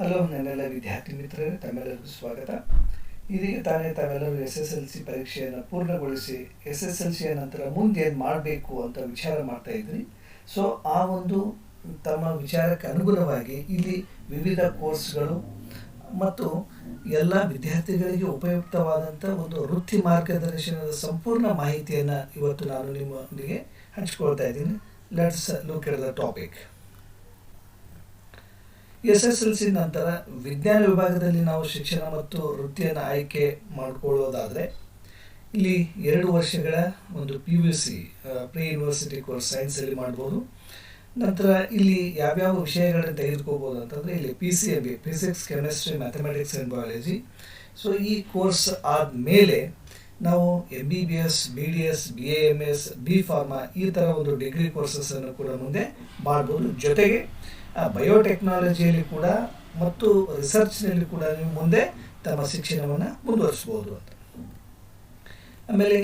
Hello ನನ್ನೆಲ್ಲ ವಿದ್ಯಾರ್ಥಿ ಮಿತ್ರರೇ, ತಮ್ಮೆಲ್ಲರಿಗೂ ಸ್ವಾಗತ. ಇದೀಗ ತಾನೇ ತಾವೆಲ್ಲರೂ ಎಸ್ ಎಸ್ ಎಲ್ ಸಿ ಪರೀಕ್ಷೆಯನ್ನು ಪೂರ್ಣಗೊಳಿಸಿ ಎಸ್ ಎಸ್ ಎಲ್ ಸಿಯ ನಂತರ ಮುಂದೆ ಏನು ಮಾಡಬೇಕು ಅಂತ ವಿಚಾರ ಮಾಡ್ತಾ ಇದ್ರಿ ಸೊ ಆ ಒಂದು ತಮ್ಮ ವಿಚಾರಕ್ಕೆ ಅನುಗುಣವಾಗಿ ಇಲ್ಲಿ ವಿವಿಧ ಕೋರ್ಸ್ಗಳು ಮತ್ತು ಎಲ್ಲ ವಿದ್ಯಾರ್ಥಿಗಳಿಗೆ ಉಪಯುಕ್ತವಾದಂಥ ಒಂದು ವೃತ್ತಿ ಮಾರ್ಗದರ್ಶನದ ಸಂಪೂರ್ಣ ಮಾಹಿತಿಯನ್ನು ಇವತ್ತು ನಾನು ನಿಮ್ಮೊಂದಿಗೆ ಹಂಚಿಕೊಳ್ತಾ ಇದ್ದೀನಿ. Let's look at the topic S S L C ನಂತರ ವಿಜ್ಞಾನ ವಿಭಾಗದಲ್ಲಿ ನಾವು ಶಿಕ್ಷಣ ಮತ್ತು ವೃತ್ತಿಯನ್ನು ಆಯ್ಕೆ ಮಾಡಿಕೊಳ್ಳೋದಾದರೆ, ಇಲ್ಲಿ ಎರಡು ವರ್ಷಗಳ ಒಂದು P U C pre university course ಸೈನ್ಸಲ್ಲಿ ಮಾಡ್ಬೋದು. ನಂತರ ಇಲ್ಲಿ ಯಾವ್ಯಾವ ವಿಷಯಗಳನ್ನು ತೆಗೆದುಕೋಬೋದು ಅಂತಂದರೆ, ಇಲ್ಲಿ P C M B physics chemistry mathematics and biology so ಈ ಕೋರ್ಸ್ ಆದಮೇಲೆ ನಾವು M B B S B D S B A M S B pharma ಈ ಥರ ಒಂದು ಡಿಗ್ರಿ ಕೋರ್ಸಸ್ಸನ್ನು ಕೂಡ ಮುಂದೆ ಮಾಡ್ಬೋದು. ಜೊತೆಗೆ ಬಯೋಟೆಕ್ನಾಲಜಿಯಲ್ಲಿ ಕೂಡ ಮತ್ತು ರಿಸರ್ಚ್ನಲ್ಲಿ ಕೂಡ ನೀವು ಮುಂದೆ ತಮ್ಮ ಶಿಕ್ಷಣವನ್ನು ಮುಂದುವರಿಸ್ಬೋದು ಅಂತ. ಆಮೇಲೆ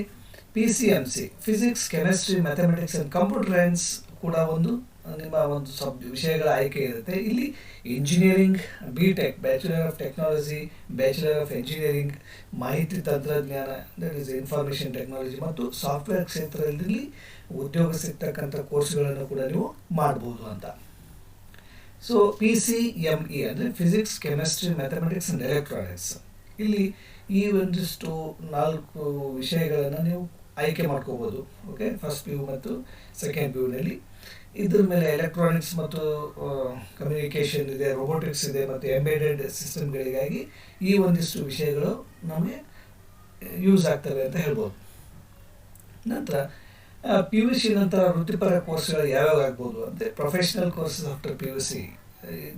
P C M C physics chemistry mathematics and computer science ಕೂಡ ಒಂದು ನಿಮ್ಮ ಒಂದು ಸಬ್ ವಿಷಯಗಳ ಆಯ್ಕೆ ಇರುತ್ತೆ. ಇಲ್ಲಿ engineering B tech bachelor of technology bachelor of engineering ಮಾಹಿತಿ ತಂತ್ರಜ್ಞಾನ ದಟ್ ಈಸ್ ಇನ್ಫಾರ್ಮೇಷನ್ ಟೆಕ್ನಾಲಜಿ ಮತ್ತು ಸಾಫ್ಟ್ವೇರ್ ಕ್ಷೇತ್ರದಲ್ಲಿ ಉದ್ಯೋಗ ಸಿಗ್ತಕ್ಕಂಥ ಕೋರ್ಸ್ಗಳನ್ನು ಕೂಡ ನೀವು ಮಾಡ್ಬೋದು ಅಂತ. So P C M E ಅಂದರೆ physics chemistry mathematics and electronics ಇಲ್ಲಿ ಈ ಒಂದಿಷ್ಟು ನಾಲ್ಕು ವಿಷಯಗಳನ್ನು ನೀವು ಆಯ್ಕೆ ಮಾಡ್ಕೋಬೋದು. ಓಕೆ ಫಸ್ಟ್ ಪಿ ಯು ಮತ್ತು ಸೆಕೆಂಡ್ ಪಿ ಯುನಲ್ಲಿ ಇದ್ರ ಮೇಲೆ ಎಲೆಕ್ಟ್ರಾನಿಕ್ಸ್ ಮತ್ತು ಕಮ್ಯುನಿಕೇಷನ್ ಇದೆ ರೋಬೋಟಿಕ್ಸ್ ಇದೆ ಮತ್ತು ಎಂಬೇಡೆಡ್ ಸಿಸ್ಟಮ್ಗಳಿಗಾಗಿ ಈ ಒಂದಿಷ್ಟು ವಿಷಯಗಳು ನಮಗೆ ಯೂಸ್ ಆಗ್ತವೆ ಅಂತ ಹೇಳ್ಬೋದು. ನಂತರ ಪಿ ಯು ಸಿ ನಂತರ ವೃತ್ತಿಪರ ಕೋರ್ಸ್ಗಳು ಯಾವ್ಯಾವ ಆಗ್ಬೋದು ಅಂದರೆ professional courses after P U C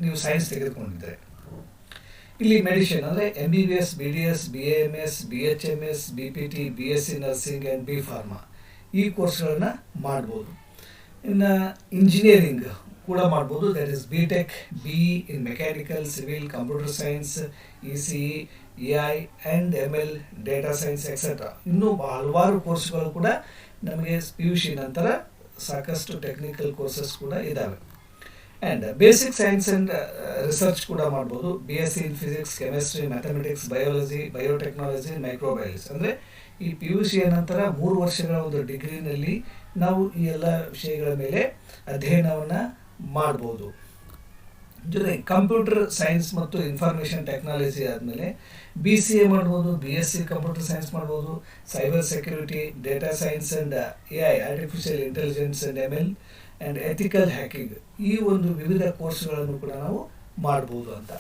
ನೀವು ಸೈನ್ಸ್ ತೆಗೆದುಕೊಂಡಿದ್ದರೆ ಇಲ್ಲಿ ಮೆಡಿಷನ್ ಅಂದರೆ M B B S B D S B M S B H M S B P T B S C nursing and B pharma ಈ ಕೋರ್ಸ್ಗಳನ್ನು ಮಾಡ್ಬೋದು. ಇನ್ನು engineering ಕೂಡ ಮಾಡ್ಬೋದು. That is B tech B in mechanical civil computer science E C A I and M L data science etcetera ಇನ್ನೂ ಹಲವಾರು ಕೋರ್ಸ್ಗಳು ಕೂಡ ನಮಗೆ ಪಿ ಯು ಸಿ ನಂತರ ಸಾಕಷ್ಟು ಟೆಕ್ನಿಕಲ್ ಕೋರ್ಸಸ್ ಕೂಡ ಇದ್ದಾವೆ and basic science and research ಕೂಡ ಮಾಡ್ಬೋದು. B S C in physics chemistry mathematics biology biotechnology microbiology ಅಂದರೆ ಈ ಪಿ ಯು ಸಿಯ ನಂತರ ಮೂರು ವರ್ಷಗಳ ಒಂದು ಡಿಗ್ರಿನಲ್ಲಿ ನಾವು ಈ ಎಲ್ಲ ವಿಷಯಗಳ ಮೇಲೆ ಅಧ್ಯಯನವನ್ನು ಮಾಡ್ಬೋದು. ಜೊತೆ ಕಂಪ್ಯೂಟರ್ ಸೈನ್ಸ್ ಮತ್ತು ಇನ್ಫಾರ್ಮೇಷನ್ ಟೆಕ್ನಾಲಜಿ ಆದಮೇಲೆ ಬಿ ಸಿ ಎ ಮಾಡ್ಬೋದು B S C computer science ಮಾಡ್ಬೋದು, cyber security, data science and A I artificial intelligence and M L and ethical hacking ಈ ಒಂದು ವಿವಿಧ ಕೋರ್ಸ್ಗಳನ್ನು ಕೂಡ ನಾವು ಮಾಡ್ಬೋದು ಅಂತ.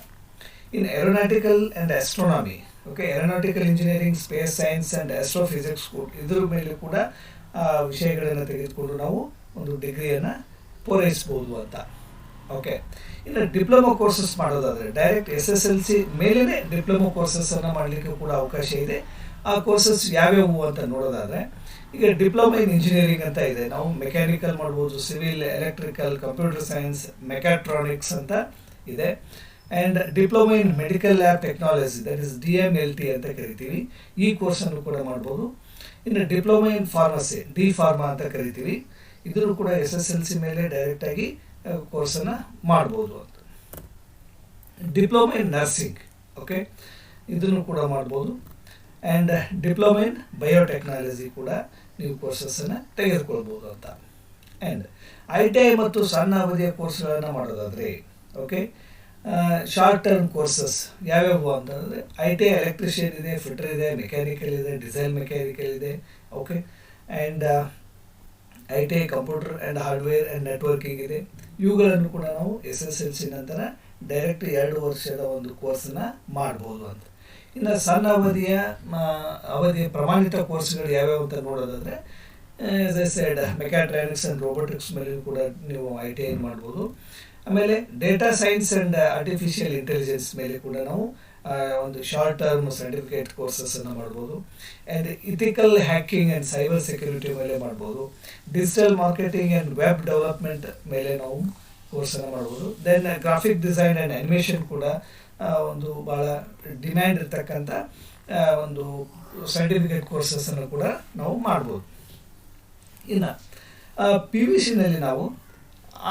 ಇನ್ನು aeronautical and astronomy okay aeronautical engineering space science and astrophysics ಇದ್ರ ಮೇಲೆ ಕೂಡ ವಿಷಯಗಳನ್ನು ತೆಗೆದುಕೊಂಡು ನಾವು ಒಂದು ಡಿಗ್ರಿಯನ್ನು ಪೂರೈಸ್ಬೋದು ಅಂತ. ಓಕೆ ಇನ್ನು ಡಿಪ್ಲೊಮಾ ಕೋರ್ಸಸ್ ಮಾಡೋದಾದರೆ direct S S L C ಮೇಲೇ ಡಿಪ್ಲೊಮಾ ಕೋರ್ಸಸ್ಸನ್ನು ಮಾಡಲಿಕ್ಕೆ ಕೂಡ ಅವಕಾಶ ಇದೆ. ಆ ಕೋರ್ಸಸ್ ಯಾವ್ಯಾವು ಅಂತ ನೋಡೋದಾದರೆ, ಈಗ ಡಿಪ್ಲೊಮಾ ಇನ್ ಇಂಜಿನಿಯರಿಂಗ್ ಅಂತ ಇದೆ. ನಾವು ಮೆಕ್ಯಾನಿಕಲ್ ಮಾಡ್ಬೋದು civil electrical computer science mechatronics ಅಂತ ಇದೆ. And diploma in medical lab technology that is D M L T ಅಂತ ಕರಿತೀವಿ. ಈ ಕೋರ್ಸನ್ನು ಕೂಡ ಮಾಡ್ಬೋದು. ಇನ್ನು diploma in pharmacy, D pharma ಅಂತ ಕರಿತೀವಿ. ಇದ್ರೂ ಕೂಡ ಎಸ್ ಎಸ್ ಎಲ್ ಸಿ ಮೇಲೆ ಡೈರೆಕ್ಟಾಗಿ ಕೋರ್ಸನ್ನು ಮಾಡ್ಬೋದು ಅಂತ. ಡಿಪ್ಲೊಮಾ ಇನ್ ನರ್ಸಿಂಗ್ ಓಕೆ ಇದನ್ನು ಕೂಡ ಮಾಡ್ಬೋದು. ಆ್ಯಂಡ್ ಡಿಪ್ಲೊಮಾ ಇನ್ ಬಯೋಟೆಕ್ನಾಲಜಿ ಕೂಡ ನೀವು ಕೋರ್ಸಸ್ಸನ್ನು ತೆಗೆದುಕೊಳ್ಬೋದು ಅಂತ. ಆ್ಯಂಡ್ ಐ ಟಿ ಐ ಮತ್ತು ಸಣ್ಣ ಅವಧಿಯ ಕೋರ್ಸ್ಗಳನ್ನು ಮಾಡೋದಾದರೆ ಓಕೆ ಶಾರ್ಟ್ ಟರ್ಮ್ ಕೋರ್ಸಸ್ ಯಾವ್ಯಾವು ಅಂತಂದರೆ ಐ ಟಿ ಎಲೆಕ್ಟ್ರಿಷಿಯನ್ ಇದೆ ಫಿಟ್ರ್ ಇದೆ ಮೆಕ್ಯಾನಿಕಲ್ ಇದೆ ಡಿಸೈನ್ ಮೆಕ್ಯಾನಿಕಲ್ ಇದೆ okay and I T I computer and hardware and networking ಇದೆ. ಇವುಗಳನ್ನು ಕೂಡ ನಾವು ಎಸ್ ಎಸ್ ಎಲ್ ಸಿ ನಂತರ ಡೈರೆಕ್ಟ್ ಎರಡು ವರ್ಷದ ಒಂದು ಕೋರ್ಸನ್ನು ಮಾಡ್ಬೋದು ಅಂತ. ಇನ್ನು ಸಣ್ಣ ಅವಧಿಯ ಅವಧಿಯ ಪ್ರಮಾಣಿತ ಕೋರ್ಸ್ಗಳು ಯಾವ್ಯಾವ ಅಂತ ನೋಡೋದಾದರೆ S S side mechatronics and robotics ಮೇಲೆ ಕೂಡ ನೀವು ಐ ಟಿ ಐ ಮಾಡ್ಬೋದು. ಆಮೇಲೆ data science and artificial intelligence ಮೇಲೆ ಕೂಡ ನಾವು ಒಂದು ಶಾರ್ಟ್ ಟರ್ಮ್ ಸರ್ಟಿಫಿಕೇಟ್ ಕೋರ್ಸಸ್ ಅನ್ನು ಮಾಡ್ಬೋದು. And ethical hacking and cyber security ಮೇಲೆ ಮಾಡ್ಬೋದು. Digital marketing and web development ಮೇಲೆ ನಾವು ಕೋರ್ಸನ್ನು ಮಾಡ್ಬೋದು. Then graphic design and animation ಕೂಡ ಒಂದು ಭಾಳ ಡಿಮ್ಯಾಂಡ್ ಇರ್ತಕ್ಕಂಥ ಒಂದು ಸರ್ಟಿಫಿಕೇಟ್ ಕೋರ್ಸಸ್ಸನ್ನು ಕೂಡ ನಾವು ಮಾಡ್ಬೋದು. ಇನ್ನು ಪಿ ವಿ ಸಿನಲ್ಲಿ ನಾವು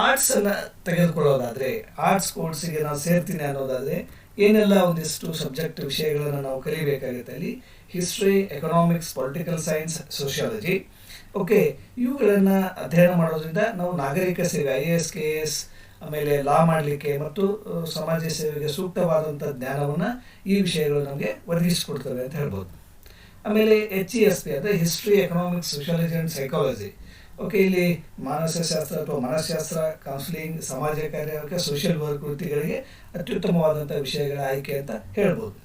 ಆರ್ಟ್ಸನ್ನು ತೆಗೆದುಕೊಳ್ಳೋದಾದರೆ ಆರ್ಟ್ಸ್ ಕೋರ್ಸಿಗೆ ನಾವು ಸೇರ್ತೀನಿ ಅನ್ನೋದಾದರೆ, ಏನೆಲ್ಲ ಒಂದಿಷ್ಟು ಸಬ್ಜೆಕ್ಟ್ ವಿಷಯಗಳನ್ನು ನಾವು ಕಲಿಬೇಕಾಗುತ್ತೆ ಅಲ್ಲಿ? History economics political science sociology okay ಇವುಗಳನ್ನು ಅಧ್ಯಯನ ಮಾಡೋದ್ರಿಂದ ನಾವು ನಾಗರಿಕ ಸೇವೆ I A S K S ಆಮೇಲೆ ಲಾ ಮಾಡಲಿಕ್ಕೆ ಮತ್ತು ಸಮಾಜ ಸೇವೆಗೆ ಸೂಕ್ತವಾದಂಥ ಜ್ಞಾನವನ್ನು ಈ ವಿಷಯಗಳು ನಮಗೆ ಒದಗಿಸಿಕೊಡ್ತವೆ ಅಂತ ಹೇಳ್ಬೋದು. ಆಮೇಲೆ ಎಚ್ ಇ ಎಸ್ ಪಿ ಅಂದರೆ history economics sociology and psychology okay ಇಲ್ಲಿ ಮಾನಸಶಾಸ್ತ್ರ ಅಥವಾ ಮನಃಶಾಸ್ತ್ರ ಕೌನ್ಸಿಲಿಂಗ್ ಸಮಾಜ ಕಾರ್ಯ ಸೋಷಿಯಲ್ ವರ್ಕ್ ವೃತ್ತಿಗಳಿಗೆ ಅತ್ಯುತ್ತಮವಾದಂಥ ವಿಷಯಗಳ ಆಯ್ಕೆ ಅಂತ ಹೇಳ್ಬೋದು.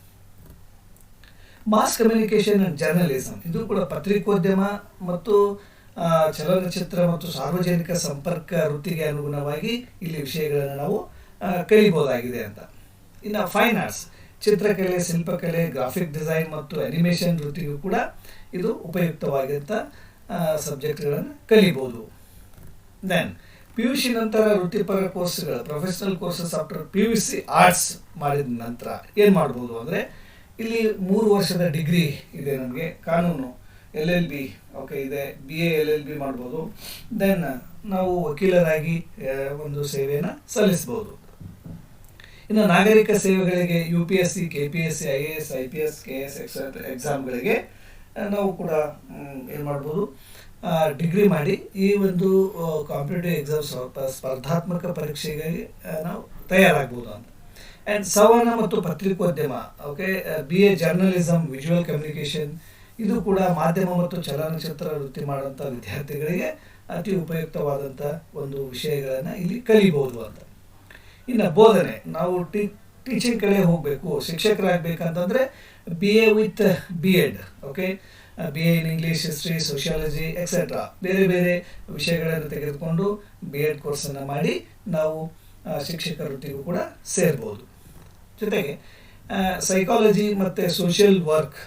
ಮಾಸ್ ಕಮ್ಯುನಿಕೇಷನ್ ಅಂಡ್ ಜರ್ನಲಿಸಮ್ ಇದು ಕೂಡ ಪತ್ರಿಕೋದ್ಯಮ ಮತ್ತು ಚಲನಚಿತ್ರ ಮತ್ತು ಸಾರ್ವಜನಿಕ ಸಂಪರ್ಕ ವೃತ್ತಿಗೆ ಅನುಗುಣವಾಗಿ ಇಲ್ಲಿ ವಿಷಯಗಳನ್ನು ನಾವು ಕಲಿಬೋದಾಗಿದೆ ಅಂತ. ಇನ್ನು ಫೈನ್ ಆರ್ಟ್ಸ್ ಚಿತ್ರಕಲೆ, ಶಿಲ್ಪಕಲೆ ಗ್ರಾಫಿಕ್ ಡಿಸೈನ್ ಮತ್ತು ಅನಿಮೇಷನ್ ವೃತ್ತಿಗೂ ಕೂಡ ಇದು ಉಪಯುಕ್ತವಾಗಿದ್ದ ಸಬ್ಜೆಕ್ಟ್ಗಳನ್ನು ಕಲಿಬೋದು. ದೆನ್ ಪಿ ಯು ಸಿ ನಂತರ ವೃತ್ತಿಪರ ಕೋರ್ಸ್ಗಳು professional courses after P U C arts ಮಾಡಿದ ನಂತರ ಏನು ಮಾಡ್ಬೋದು ಅಂದರೆ, ಇಲ್ಲಿ ಮೂರು ವರ್ಷದ ಡಿಗ್ರಿ ಇದೆ ನಮಗೆ, ಕಾನೂನು ಎಲ್ ಎಲ್ ಬಿ ಓಕೆ ಇದೆ B A L L B ಮಾಡ್ಬೋದು. ದೆನ್ ನಾವು ವಕೀಲರಾಗಿ ಒಂದು ಸೇವೆಯನ್ನು ಸಲ್ಲಿಸ್ಬೋದು. ಇನ್ನು ನಾಗರಿಕ ಸೇವೆಗಳಿಗೆ U P S C K P S C I A S I P S K S ಎಕ್ಸಾಮ್ಗಳಿಗೆ ನಾವು ಕೂಡ ಏನು ಮಾಡ್ಬೋದು ಡಿಗ್ರಿ ಮಾಡಿ ಈ ಒಂದು ಕಾಂಪಿಟೇಟಿವ್ ಎಕ್ಸಾಮ್ಸ್ ಸ್ಪರ್ಧಾತ್ಮಕ ಪರೀಕ್ಷೆಗಾಗಿ ನಾವು ತಯಾರಾಗ್ಬೋದು ಅಂತ. ಆ್ಯಂಡ್ ಸವರ್ಣ ಮತ್ತು ಪತ್ರಿಕೋದ್ಯಮ okay B A journalism visual communication ಇದು ಕೂಡ ಮಾಧ್ಯಮ ಮತ್ತು ಚಲನಚಿತ್ರ ವೃತ್ತಿ ಮಾಡುವಂಥ ವಿದ್ಯಾರ್ಥಿಗಳಿಗೆ ಅತಿ ಉಪಯುಕ್ತವಾದಂಥ ಒಂದು ವಿಷಯಗಳನ್ನು ಇಲ್ಲಿ ಕಲಿಬೋದು ಅಂತ. ಇನ್ನು ಬೋಧನೆ, ನಾವು ಟಿ ಟೀಚಿಂಗ್ ಕಡೆ ಹೋಗಬೇಕು, ಶಿಕ್ಷಕರಾಗಬೇಕಂತಂದರೆ B A with B ed okay B A in English history sociology etcetera ಬೇರೆ ಬೇರೆ ವಿಷಯಗಳನ್ನು ತೆಗೆದುಕೊಂಡು ಬಿ ಎಡ್ ಕೋರ್ಸನ್ನು ಮಾಡಿ ನಾವು ಶಿಕ್ಷಕ ವೃತ್ತಿಗೂ ಕೂಡ ಸೇರ್ಬೋದು. ಜೊತೆಗೆ ಸೈಕಾಲಜಿ ಮತ್ತು social work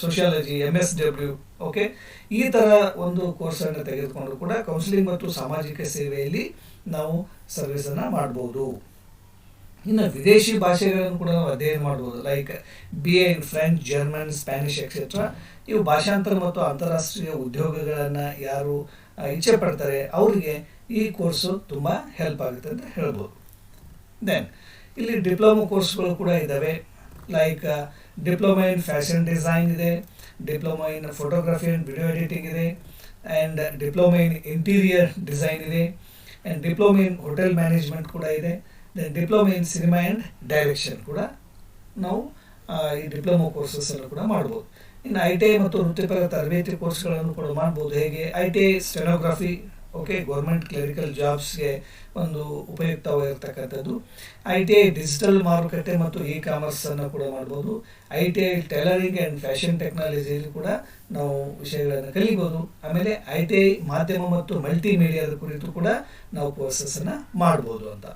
sociology M S W okay ಈ ಥರ ಒಂದು ಕೋರ್ಸನ್ನು ತೆಗೆದುಕೊಂಡು ಕೂಡ ಕೌನ್ಸಿಲಿಂಗ್ ಮತ್ತು ಸಾಮಾಜಿಕ ಸೇವೆಯಲ್ಲಿ ನಾವು ಸರ್ವಿಸನ್ನು ಮಾಡ್ಬೋದು. ಇನ್ನು ವಿದೇಶಿ ಭಾಷೆಗಳನ್ನು ಕೂಡ ನಾವು ಅಧ್ಯಯನ ಮಾಡ್ಬೋದು. Like B A in French German Spanish etcetera ಇವು ಭಾಷಾಂತರ ಮತ್ತು ಅಂತಾರಾಷ್ಟ್ರೀಯ ಉದ್ಯೋಗಗಳನ್ನು ಯಾರು ಇಚ್ಛೆ ಪಡ್ತಾರೆ, ಅವರಿಗೆ ಈ ಕೋರ್ಸು ತುಂಬ ಹೆಲ್ಪ್ ಆಗುತ್ತೆ ಅಂತ ಹೇಳ್ಬೋದು. ದೆನ್ ಇಲ್ಲಿ ಡಿಪ್ಲೊಮೊ ಕೋರ್ಸ್ಗಳು ಕೂಡ ಇದ್ದಾವೆ like diploma in fashion design ಇದೆ diploma in photography and video editing ಇದೆ and diploma in interior design ಇದೆ and diploma in hotel management ಕೂಡ ಇದೆ. Diploma in cinema and direction ಕೂಡ ನಾವು ಈ ಡಿಪ್ಲೊಮೊ ಎಲ್ಲ ಕೂಡ ಮಾಡ್ಬೋದು. ಇನ್ನು ಐ ಟಿ ಐ ಮತ್ತು ವೃತ್ತಿಪರ ತರಬೇತಿ ಕೋರ್ಸ್ಗಳನ್ನು ಕೂಡ ಮಾಡ್ಬೋದು. ಹೇಗೆ? I T I stenography okay government clerical ಜಾಬ್ಸ್ಗೆ ಒಂದು ಉಪಯುಕ್ತವಾಗಿರ್ತಕ್ಕಂಥದ್ದು. ಐ ಟಿ ಐ ಡಿಜಿಟಲ್ ಮಾರುಕಟ್ಟೆ ಮತ್ತು ಇ ಕಾಮರ್ಸನ್ನು ಕೂಡ ಮಾಡ್ಬೋದು. I T I tailoring and fashion ಟೆಕ್ನಾಲಜಿಯಲ್ಲಿ ಕೂಡ ನಾವು ವಿಷಯಗಳನ್ನು ಕಲಿಬೋದು. ಆಮೇಲೆ ಐ ಟಿ ಐ ಮಾಧ್ಯಮ ಮತ್ತು ಮಲ್ಟಿಮೀಡಿಯಾದ ಕುರಿತು ಕೂಡ ನಾವು ಕೋರ್ಸಸ್ಸನ್ನು ಮಾಡ್ಬೋದು ಅಂತ.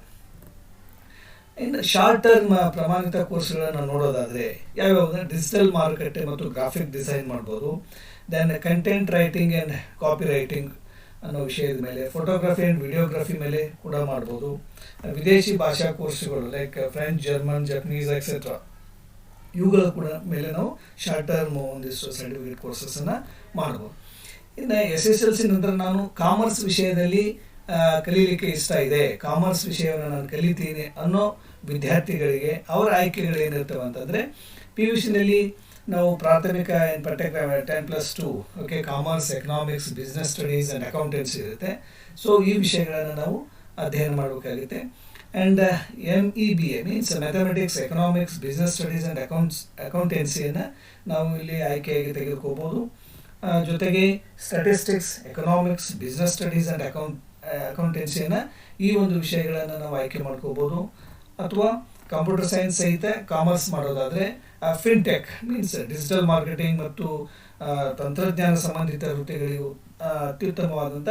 ಇನ್ನು ಶಾರ್ಟ್ ಟರ್ಮ್ ಪ್ರಮಾಣಿತ ಕೋರ್ಸ್ಗಳನ್ನು ನೋಡೋದಾದರೆ ಯಾವ್ಯಾವ ಡಿಜಿಟಲ್ ಮಾರುಕಟ್ಟೆ ಮತ್ತು ಗ್ರಾಫಿಕ್ ಡಿಸೈನ್ ಮಾಡ್ಬೋದು. Then content writing and copy writing ಅನ್ನೋ ವಿಷಯದ ಮೇಲೆ ಫೋಟೋಗ್ರಫಿ ಆ್ಯಂಡ್ ವಿಡಿಯೋಗ್ರಫಿ ಮೇಲೆ ಕೂಡ ಮಾಡ್ಬೋದು. ವಿದೇಶಿ ಭಾಷಾ ಕೋರ್ಸ್ಗಳು like French German Japanese etcetera ಇವುಗಳ ಕೂಡ ಮೇಲೆ ನಾವು ಶಾರ್ಟ್ ಟರ್ಮ್ ಒಂದಿಷ್ಟು ಸರ್ಟಿಫಿಕೇಟ್ ಕೋರ್ಸಸ್ಸನ್ನು ಮಾಡ್ಬೋದು. ಇನ್ನು ಎಸ್ ಎಸ್ ಎಲ್ ಸಿ ನಂತರ ನಾನು ಕಾಮರ್ಸ್ ವಿಷಯದಲ್ಲಿ ಕಲೀಲಿಕ್ಕೆ ಇಷ್ಟ ಇದೆ. ಕಾಮರ್ಸ್ ವಿಷಯವನ್ನು ನಾನು ಕಲಿತೀನಿ ಅನ್ನೋ ವಿದ್ಯಾರ್ಥಿಗಳಿಗೆ, ಅವರ ಆಯ್ಕೆಗಳು ಏನಿರ್ತವೆ ಅಂತಂದರೆ ಪಿ ಯು ಸಿನಲ್ಲಿ ನಾವು ಪ್ರಾಥಮಿಕ ಏನು ಪಠ್ಯಕ್ರಮ ten plus two okay commerce economics business studies and accountancy ಇರುತ್ತೆ. ಸೊ ಈ ವಿಷಯಗಳನ್ನು ನಾವು ಅಧ್ಯಯನ ಮಾಡಬೇಕಾಗುತ್ತೆ. And M E B A means mathematics economics business studies and accounts ಅಕೌಂಟೆನ್ಸಿಯನ್ನು ನಾವು ಇಲ್ಲಿ ಆಯ್ಕೆಯಾಗಿ ತೆಗೆದುಕೋಬೋದು. ಜೊತೆಗೆ statistics economics business studies and account ಅಕೌಂಟೆನ್ಸಿಯನ್ನು ಈ ಒಂದು ವಿಷಯಗಳನ್ನು ನಾವು ಆಯ್ಕೆ ಮಾಡ್ಕೋಬೋದು. ಅಥವಾ ಕಂಪ್ಯೂಟರ್ ಸೈನ್ಸ್ ಸಹಿತ ಕಾಮರ್ಸ್ ಮಾಡೋದಾದರೆ ಫಿನ್ಟೆಕ್ ಮೀನ್ಸ್ ಡಿಜಿಟಲ್ ಮಾರ್ಕೆಟಿಂಗ್ ಮತ್ತು ತಂತ್ರಜ್ಞಾನ ಸಂಬಂಧಿತ ವೃತ್ತಿಗಳಿಗೂ ಅತ್ಯುತ್ತಮವಾದಂಥ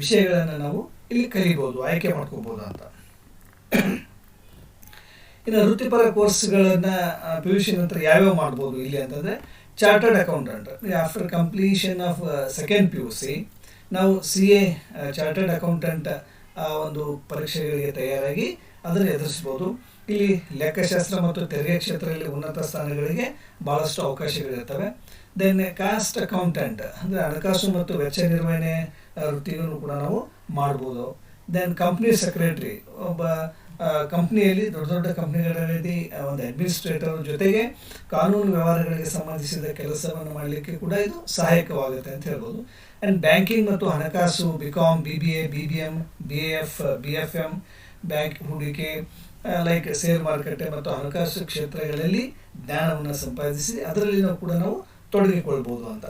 ವಿಷಯಗಳನ್ನು ನಾವು ಇಲ್ಲಿ ಕಲಿಬೋದು, ಆಯ್ಕೆ ಮಾಡ್ಕೋಬೋದು ಅಂತ. ಇನ್ನು ವೃತ್ತಿಪರ ಕೋರ್ಸ್ಗಳನ್ನು ಪಿ ಯು ಸಿ ನಂತರ ಯಾವ್ಯಾವ ಮಾಡ್ಬೋದು ಇಲ್ಲಿ ಅಂತಂದರೆ chartered accountant after completion of second P U C ನಾವು ಸಿ ಎ ಚಾರ್ಟರ್ಡ್ ಅಕೌಂಟೆಂಟ್ ಆ, ಒಂದು ಪರೀಕ್ಷೆಗಳಿಗೆ ತಯಾರಾಗಿ ಅದನ್ನು ಎದುರಿಸ್ಬೋದು. ಇಲ್ಲಿ ಲೆಕ್ಕಶಾಸ್ತ್ರ ಮತ್ತು ತೆರಿಗೆ ಕ್ಷೇತ್ರದಲ್ಲಿ ಉನ್ನತ ಸ್ಥಾನಗಳಿಗೆ ಭಾಳಷ್ಟು ಅವಕಾಶಗಳಿರ್ತವೆ ದೆನ್ ಕಾಸ್ಟ್ ಅಕೌಂಟೆಂಟ್ ಅಂದರೆ ಹಣಕಾಸು ಮತ್ತು ವೆಚ್ಚ ನಿರ್ವಹಣೆ ವೃತ್ತಿಯನ್ನು ಕೂಡ ನಾವು ಮಾಡ್ಬೋದು. ದೆನ್ ಕಂಪ್ನಿ ಸೆಕ್ರೆಟ್ರಿ ಒಬ್ಬ ಕಂಪ್ನಿಯಲ್ಲಿ, ದೊಡ್ಡ ದೊಡ್ಡ ಕಂಪ್ನಿಗಳಲ್ಲಿ ಒಂದು ಅಡ್ಮಿನಿಸ್ಟ್ರೇಟರ್ ಜೊತೆಗೆ ಕಾನೂನು ವ್ಯವಹಾರಗಳಿಗೆ ಸಂಬಂಧಿಸಿದ ಕೆಲಸವನ್ನು ಮಾಡಲಿಕ್ಕೆ ಕೂಡ ಇದು ಸಹಾಯಕವಾಗುತ್ತೆ ಅಂತ ಹೇಳ್ಬೋದು. ಆ್ಯಂಡ್ ಬ್ಯಾಂಕಿಂಗ್ ಮತ್ತು ಹಣಕಾಸು B com B B A B B M B F B F M bank ಹೂಡಿಕೆ ಲೈಕ್ ಶೇರ್ ಮಾರುಕಟ್ಟೆ ಮತ್ತು ಹಣಕಾಸು ಕ್ಷೇತ್ರಗಳಲ್ಲಿ ಜ್ಞಾನವನ್ನು ಸಂಪಾದಿಸಿ ಅದರಲ್ಲಿ ಕೂಡ ನಾವು ತೊಡಗಿಕೊಳ್ಬೋದು ಅಂತ.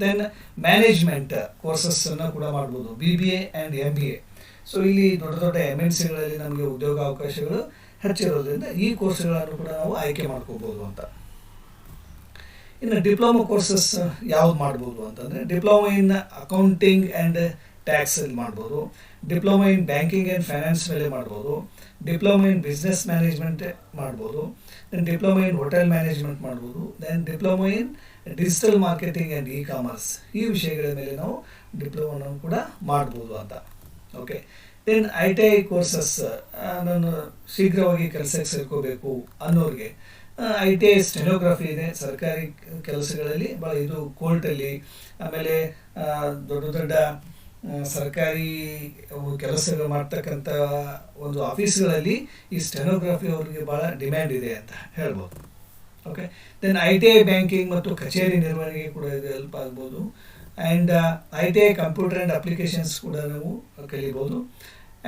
ದೆನ್ ಮ್ಯಾನೇಜ್ಮೆಂಟ್ ಕೋರ್ಸಸ್ಸನ್ನು ಕೂಡ ಮಾಡ್ಬೋದು B B A and M B A so ಇಲ್ಲಿ ದೊಡ್ಡ ದೊಡ್ಡ ಎಂ ಎನ್ ಸಿಗಳಲ್ಲಿ ನಮಗೆ ಉದ್ಯೋಗ ಅವಕಾಶಗಳು ಹೆಚ್ಚಿರೋದ್ರಿಂದ ಈ ಕೋರ್ಸ್ಗಳನ್ನು ಕೂಡ ನಾವು ಆಯ್ಕೆ ಮಾಡ್ಕೋಬೋದು ಅಂತ. ಇನ್ನು ಡಿಪ್ಲೊಮಾ ಕೋರ್ಸಸ್ ಯಾವ್ದು ಮಾಡ್ಬೋದು ಅಂತಂದರೆ ಡಿಪ್ಲೊಮಾ ಇನ್ ಅಕೌಂಟಿಂಗ್ ಆ್ಯಂಡ್ ಟ್ಯಾಕ್ಸಲ್ಲಿ ಮಾಡ್ಬೋದು. Diploma in banking and finance ಮೇಲೆ ಮಾಡ್ಬೋದು. ಡಿಪ್ಲೊಮಾ ಇನ್ ಬಿಸ್ನೆಸ್ ಮ್ಯಾನೇಜ್ಮೆಂಟ್ ಮಾಡ್ಬೋದು. Then diploma in hotel management ಮಾಡ್ಬೋದು. Then diploma in digital marketing and e commerce ಈ ವಿಷಯಗಳ ಮೇಲೆ ನಾವು ಡಿಪ್ಲೊಮಾನ ಕೂಡ ಮಾಡ್ಬೋದು ಅಂತ. Okay then I T I courses ನಾನು ಶೀಘ್ರವಾಗಿ ಕೆಲಸಕ್ಕೆ ಸೇರ್ಕೋಬೇಕು ಅನ್ನೋರಿಗೆ. ಐ ಟಿ ಐ ಸ್ಟೆನೋಗ್ರಫಿ ಇದೆ, ಸರ್ಕಾರಿ ಕೆಲಸಗಳಲ್ಲಿ ಭಾಳ ಇದು ಕೋರ್ಟಲ್ಲಿ ಆಮೇಲೆ ದೊಡ್ಡ ದೊಡ್ಡ ಸರ್ಕಾರಿ ಕೆಲಸಗಳು ಮಾಡ್ತಕ್ಕಂಥ ಒಂದು ಆಫೀಸ್ಗಳಲ್ಲಿ ಈ ಸ್ಟೆನೋಗ್ರಫಿ ಅವರಿಗೆ ಭಾಳ ಡಿಮ್ಯಾಂಡ್ ಇದೆ ಅಂತ ಹೇಳ್ಬೋದು. Okay then I T I banking ಮತ್ತು ಕಚೇರಿ ನಿರ್ವಹಣೆಗೆ ಕೂಡ ಇದು ಹೆಲ್ಪ್ ಆಗ್ಬೋದು. And I T I computer and applications ಕೂಡ ನಾವು ಕಲಿಬೋದು.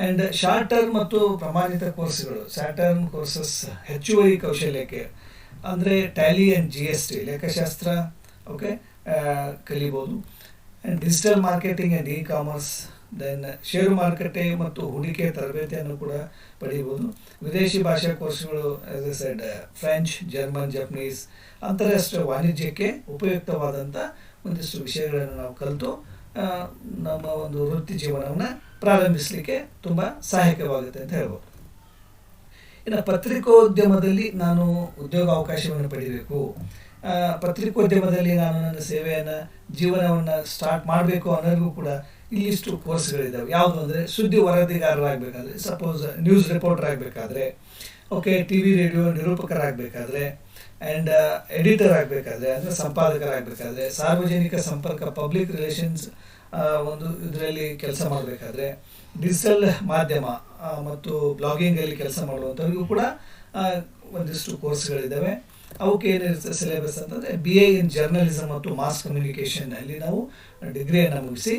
ಆ್ಯಂಡ್ ಶಾರ್ಟ್ ಟರ್ಮ್ ಮತ್ತು ಪ್ರಮಾಣಿತ ಕೋರ್ಸ್ಗಳು ಶಾರ್ಟ್ ಟರ್ಮ್ ಕೋರ್ಸಸ್ ಹೆಚ್ಚುವರಿ ಕೌಶಲ್ಯಕ್ಕೆ, ಅಂದರೆ tally and G S T ಲೆಕ್ಕಶಾಸ್ತ್ರ okay ಕಲಿಬೋದು. And digital marketing and e commerce then ಷೇರು ಮಾರುಕಟ್ಟೆ ಮತ್ತು ಹೂಡಿಕೆ ತರಬೇತಿಯನ್ನು ಕೂಡ ಪಡೆಯಬಹುದು. ವಿದೇಶಿ ಭಾಷಾ ಕೋರ್ಸ್ಗಳು as I said French German Japanese ಅಂತಾರಾಷ್ಟ್ರೀಯ ವಾಣಿಜ್ಯಕ್ಕೆ ಉಪಯುಕ್ತವಾದಂಥ ಒಂದಿಷ್ಟು ವಿಷಯಗಳನ್ನು ನಾವು ಕಲಿತು ನಮ್ಮ ಒಂದು ವೃತ್ತಿ ಜೀವನವನ್ನು ಪ್ರಾರಂಭಿಸಲಿಕ್ಕೆ ತುಂಬ ಸಹಾಯಕವಾಗುತ್ತೆ ಅಂತ ಹೇಳ್ಬೋದು. ಇನ್ನು ಪತ್ರಿಕೋದ್ಯಮದಲ್ಲಿ ನಾನು ಉದ್ಯೋಗ ಅವಕಾಶವನ್ನು ಪಡಿಬೇಕು ಪತ್ರಿಕೋದ್ಯಮದಲ್ಲಿ ನಾನು ನನ್ನ ಸೇವೆಯನ್ನು, ಜೀವನವನ್ನು ಸ್ಟಾರ್ಟ್ ಮಾಡಬೇಕು ಅನ್ನೋರಿಗೂ ಕೂಡ ಇಲ್ಲಿಷ್ಟು ಕೋರ್ಸ್ಗಳಿದ್ದಾವೆ ಯಾವುದು ಅಂದರೆ ಸುದ್ದಿ ವರದಿಗಾರರಾಗಬೇಕಾದ್ರೆ ಸಪೋಸ್ ನ್ಯೂಸ್ ರಿಪೋರ್ಟರ್ ಆಗಬೇಕಾದ್ರೆ ಓಕೆ ಟಿ ವಿ ರೇಡಿಯೋ ನಿರೂಪಕರಾಗಬೇಕಾದ್ರೆ ಆ್ಯಂಡ್ ಎಡಿಟರ್ ಆಗಬೇಕಾದ್ರೆ, ಅಂದರೆ ಸಂಪಾದಕರಾಗಬೇಕಾದ್ರೆ, ಸಾರ್ವಜನಿಕ ಸಂಪರ್ಕ ಪಬ್ಲಿಕ್ ರಿಲೇಷನ್ಸ್ ಒಂದು ಇದರಲ್ಲಿ ಕೆಲಸ ಮಾಡಬೇಕಾದ್ರೆ ಡಿಜಿಟಲ್ ಮಾಧ್ಯಮ ಮತ್ತು ಬ್ಲಾಗಿಂಗಲ್ಲಿ ಕೆಲಸ ಮಾಡುವಂಥವ್ರಿಗೂ ಕೂಡ ಒಂದಿಷ್ಟು ಕೋರ್ಸ್ಗಳಿದ್ದಾವೆ ಅವಕ್ಕೆ ಏನಿರುತ್ತೆ ಸಿಲೆಬಸ್ ಅಂತಂದರೆ ಬಿ ಎ ಇನ್ ಜರ್ನಲಿಸಮ್ ಮತ್ತು ಮಾಸ್ ಕಮ್ಯುನಿಕೇಷನ್ನಲ್ಲಿ ನಾವು ಡಿಗ್ರಿಯನ್ನು ಮುಗಿಸಿ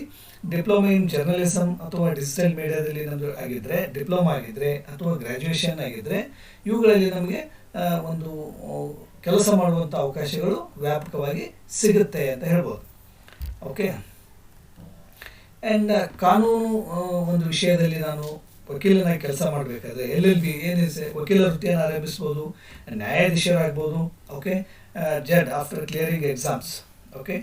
ಡಿಪ್ಲೊಮಾ ಇನ್ ಜರ್ನಲಿಸಮ್ ಅಥವಾ ಡಿಜಿಟಲ್ ಮೀಡಿಯಾದಲ್ಲಿ ನಮ್ಮದು ಆಗಿದ್ದರೆ ಡಿಪ್ಲೊಮಾ ಆಗಿದ್ದರೆ ಅಥವಾ ಗ್ರ್ಯಾಜುಯೇಷನ್ ಆಗಿದ್ದರೆ ಇವುಗಳಲ್ಲಿ ನಮಗೆ ಒಂದು ಕೆಲಸ ಮಾಡುವಂಥ ಅವಕಾಶಗಳು ವ್ಯಾಪಕವಾಗಿ ಸಿಗುತ್ತೆ ಅಂತ ಹೇಳ್ಬೋದು. ಓಕೆ ಆ್ಯಂಡ್ ಕಾನೂನು ಒಂದು ವಿಷಯದಲ್ಲಿ ನಾನು ವಕೀಲನಾಗಿ ಕೆಲಸ ಮಾಡಬೇಕಾದ್ರೆ ಎಲ್ ಬಿ ಏನಿದೆ ವಕೀಲ ವೃತ್ತಿಯನ್ನು ಆರಂಭಿಸ್ಬೋದು? ನ್ಯಾಯಾಧೀಶರಾಗ್ಬೋದು. Okay judge after clearing exams okay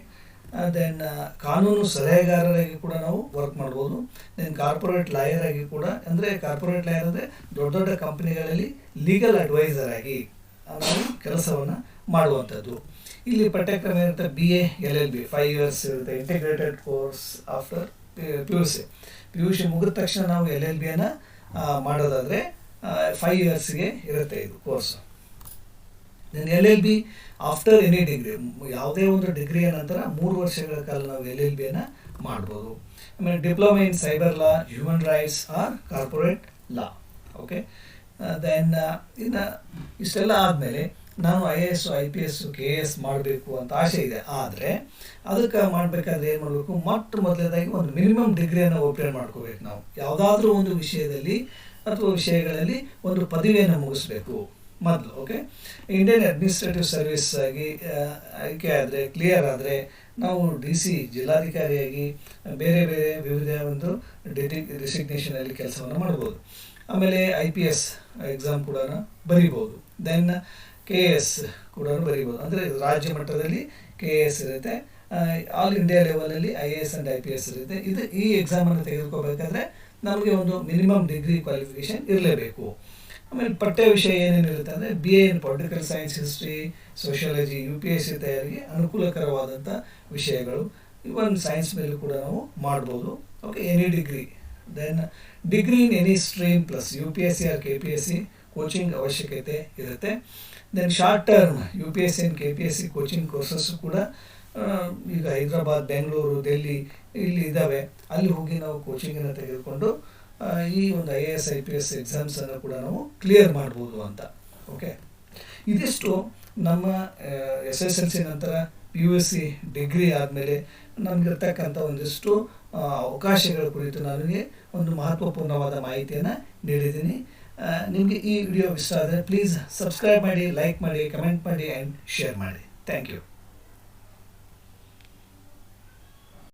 then ಕಾನೂನು ಸಲಹೆಗಾರರಾಗಿ ಕೂಡ ನಾವು ವರ್ಕ್ ಮಾಡ್ಬೋದು. ದೆನ್ ಕಾರ್ಪೊರೇಟ್ ಲಾಯರ್ ಆಗಿ ಕೂಡ, ಅಂದರೆ ಕಾರ್ಪೊರೇಟ್ ಲಾಯರ್ ಅಂದರೆ ದೊಡ್ಡ ದೊಡ್ಡ ಕಂಪ್ನಿಗಳಲ್ಲಿ ಲೀಗಲ್ ಅಡ್ವೈಸರ್ ಆಗಿ. ಕೆಲಸವನ್ನು ಮಾಡುವಂಥದ್ದು. ಇಲ್ಲಿ ಪಠ್ಯಕ್ರಮ ಇರುತ್ತೆ B A L L B five years ಇರುತ್ತೆ. Integrated course after P U C P U C ಮುಗಿದ ತಕ್ಷಣ ನಾವು ಎಲ್ ಎಲ್ ಬಿಯನ್ನು ಮಾಡೋದಾದರೆ ಫೈವ್ ಇಯರ್ಸ್ಗೆ ಇರುತ್ತೆ ಇದು course then L L B after any degree ಯಾವುದೇ ಒಂದು ಡಿಗ್ರಿಯ ನಂತರ ಮೂರು ವರ್ಷಗಳ ಕಾಲ ನಾವು ಎಲ್ ಎಲ್ ಬಿಯನ್ನು ಮಾಡ್ಬೋದು. ಆಮೇಲೆ diploma in cyber law human rights or corporate law okay then ಇನ್ನು ಇಷ್ಟೆಲ್ಲ ಆದಮೇಲೆ ನಾನು I A S I P S K A S ಮಾಡಬೇಕು ಅಂತ ಆಸೆ ಇದೆ. ಆದರೆ ಅದಕ್ಕೆ ಮಾಡಬೇಕಾದ್ರೆ ಏನು ಮಾಡಬೇಕು? ಮೊಟ್ಟ ಮೊದಲನೇದಾಗಿ ಒಂದು ಮಿನಿಮಮ್ ಡಿಗ್ರಿಯನ್ನು ಓಪನ್ ಮಾಡ್ಕೋಬೇಕು ನಾವು. ಯಾವುದಾದ್ರೂ ಒಂದು ವಿಷಯದಲ್ಲಿ ಅಥವಾ ವಿಷಯಗಳಲ್ಲಿ ಒಂದು ಪದವಿಯನ್ನು ಮುಗಿಸ್ಬೇಕು ಮೊದಲು ಓಕೆ ಇಂಡಿಯನ್ ಅಡ್ಮಿನಿಸ್ಟ್ರೇಟಿವ್ ಸರ್ವಿಸ್ ಆಗಿ ಆಯ್ಕೆ ಆದರೆ ಕ್ಲಿಯರ್ ಆದರೆ ನಾವು ಡಿ ಸಿ ಜಿಲ್ಲಾಧಿಕಾರಿಯಾಗಿ ಬೇರೆ ಬೇರೆ ವಿವಿಧ ಒಂದು ಡಿಟಿ ಡಿಸಿಗ್ನೇಷನಲ್ಲಿ ಕೆಲಸವನ್ನು ಮಾಡ್ಬೋದು. ಆಮೇಲೆ ಐ ಪಿ ಎಸ್ ಎಕ್ಸಾಮ್ ಕೂಡ ಬರಿಬೋದು. ದೆನ್ ಕೆ ಎಸ್ ಕೂಡ ಬರಿಬೋದು. ಅಂದರೆ ರಾಜ್ಯ ಮಟ್ಟದಲ್ಲಿ ಕೆ ಎಸ್ ಇರುತ್ತೆ. ಆಲ್ ಇಂಡಿಯಾ ಲೆವೆಲಲ್ಲಿ I A S and I P S ಇರುತ್ತೆ. ಇದು ಈ ಎಕ್ಸಾಮನ್ನು ತೆಗೆದುಕೋಬೇಕಾದ್ರೆ ನಮಗೆ ಒಂದು ಮಿನಿಮಮ್ ಡಿಗ್ರಿ ಕ್ವಾಲಿಫಿಕೇಷನ್ ಇರಲೇಬೇಕು. ಆಮೇಲೆ ಪಠ್ಯ ವಿಷಯ ಏನೇನಿರುತ್ತೆ ಅಂದರೆ B A in political science history sociology U P S C ತಯಾರಿಗೆ ಅನುಕೂಲಕರವಾದಂಥ ವಿಷಯಗಳು. ಇವನ್ ಸೈನ್ಸ್ ಮೇಲೂ ಕೂಡ ನಾವು ಮಾಡ್ಬೋದು. Okay any degree then degree in any stream plus U P S C or K P S C coaching ಅವಶ್ಯಕತೆ ಇರುತ್ತೆ. Then short term U P S C and K P S C coaching courses ಕೂಡ ಈಗ ಹೈದರಾಬಾದ್, ಬೆಂಗಳೂರು ಡೆಲ್ಲಿ ಇಲ್ಲಿ ಇದ್ದಾವೆ ಅಲ್ಲಿ ಹೋಗಿ ನಾವು ಕೋಚಿಂಗನ್ನು ತೆಗೆದುಕೊಂಡು ಈ ಒಂದು I A S I P S ಎಕ್ಸಾಮ್ಸನ್ನು ಕೂಡ ನಾವು ಕ್ಲಿಯರ್ ಮಾಡ್ಬೋದು ಅಂತ. ಓಕೆ ಇದಿಷ್ಟು ನಮ್ಮ ಎಸ್ ಎಸ್ ಎಲ್ ಸಿ ನಂತರ ಪಿ ಯು ಸಿ ಡಿಗ್ರಿ ಆದಮೇಲೆ ನಮಗಿರ್ತಕ್ಕಂಥ ಒಂದಿಷ್ಟು ಅವಕಾಶಗಳ ಕುರಿತು ನನಗೆ ಒಂದು ಮಹತ್ವಪೂರ್ಣವಾದ ಮಾಹಿತಿಯನ್ನು ನೀಡಿದ್ದೀನಿ. ನಿಮಗೆ ಈ ವಿಡಿಯೋ ಇಷ್ಟ ಆದರೆ ಪ್ಲೀಸ್ ಸಬ್ಸ್ಕ್ರೈಬ್ ಮಾಡಿ ಲೈಕ್ ಮಾಡಿ ಕಮೆಂಟ್ ಮಾಡಿ ಆ್ಯಂಡ್ ಶೇರ್ ಮಾಡಿ. Thank you